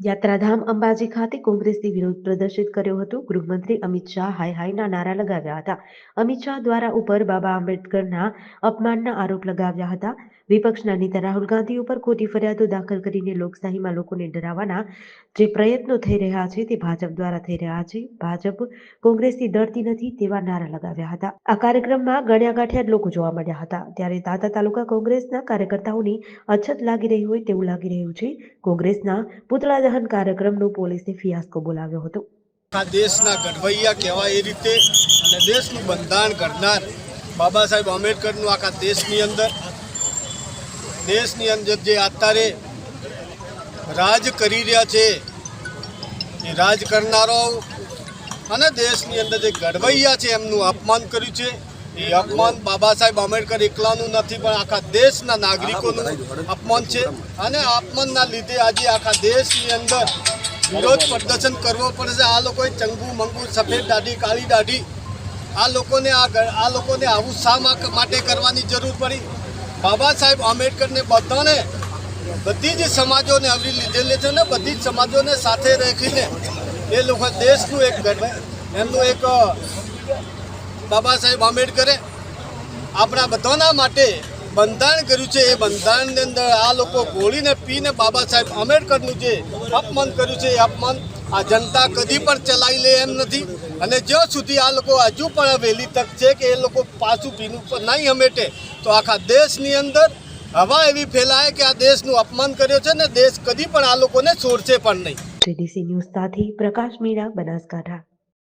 યાત્રાધામ અંબાજી ખાતે કોંગ્રેસે વિરોધ પ્રદર્શિત કર્યો હતો. ગૃહમંત્રી અમિત શાહ હાય હાયના નારા લગાવ્યા હતા. અમિત શાહ દ્વારા ઉપર બાબા આંબેડકરના અપમાનના આરોપ લગાવ્યા હતા. વિપક્ષના નેતા રાહુલ ગાંધી ઉપર ખોટી ફરિયાદો દાખલ કરીને લોકશાહીમાં લોકોને ડરાવવાના જે પ્રયત્નો થઈ રહ્યા છે તે ભાજપ દ્વારા થઈ રહ્યા છે. ભાજપ કોંગ્રેસથી ડરતી નથી તેવા નારા લગાવ્યા હતા. આ કાર્યક્રમમાં ગણ્યા ગાંઠિયા લોકો જોવા મળ્યા હતા. ત્યારે તાતા તાલુકા કોંગ્રેસના કાર્યકર્તાઓની અછત લાગી રહી હોય તેવું લાગી રહ્યું છે. કોંગ્રેસના પુતળા દહન કાર્યક્રમનો પોલીસે ફિયાસ્કો બોલાવ્યો હતો. આ દેશના ગઢવૈયા કહેવાય એ રીતે અને દેશનું બંધારણ કરનાર બાબા સાહેબ આંબેડકરનું આખા દેશની અંદર. દેશની અંદર જે અત્યારે રાજ કરી રહ્યા છે, એ રાજ કરનારો અને દેશની અંદર જે ગઢવૈયા છે એમનું અપમાન કર્યું છે. એ અપમાન બાબા સાહેબ આંબેડકર એકલાનું નથી પણ આખા દેશના નાગરિકોનું અપમાન છે. અને અપમાનના લીધે આજે આખા દેશની અંદર વિરોધ પ્રદર્શન કરવો પડશે આ લોકોએ ચંગુ મંગુ સફેદ દાઢી કાળી દાઢી આ લોકોને આ આ લોકોને આવું શા માટે કરવાની જરૂર પડી? બાબા સાહેબ આંબેડકરને બધાને બધી જ સમાજોને આવરી લીધેલી છે ને બધી જ સમાજોને સાથે રાખીને એ લોકો દેશનું એક એમનું એક બાબા સાહેબ આંબેડકરે આપણા બધાના માટે બંધારણ કર્યું છે. એ બંધારણની અંદર આ લોકો ગોળીને પીને બાબા સાહેબ આંબેડકરનું જે અપમાન કર્યું છે, એ અપમાન આ જનતા કદી પણ ચલાવી લે એમ નથી. અને જ્યાં સુધી આ લોકો હજુ પણ વહેલી તક છે કે એ લોકો પાછું પીનું પર નહીં હમેટે, તો આખા દેશની અંદર હવા એવી ફેલાય કે આ દેશનું અપમાન કર્યો છે ને દેશ કદી પણ આ લોકોને છોડશે પણ નહીં. જેડીસી ન્યૂઝ સાથે પ્રકાશ મીણા બનાસકાંઠા.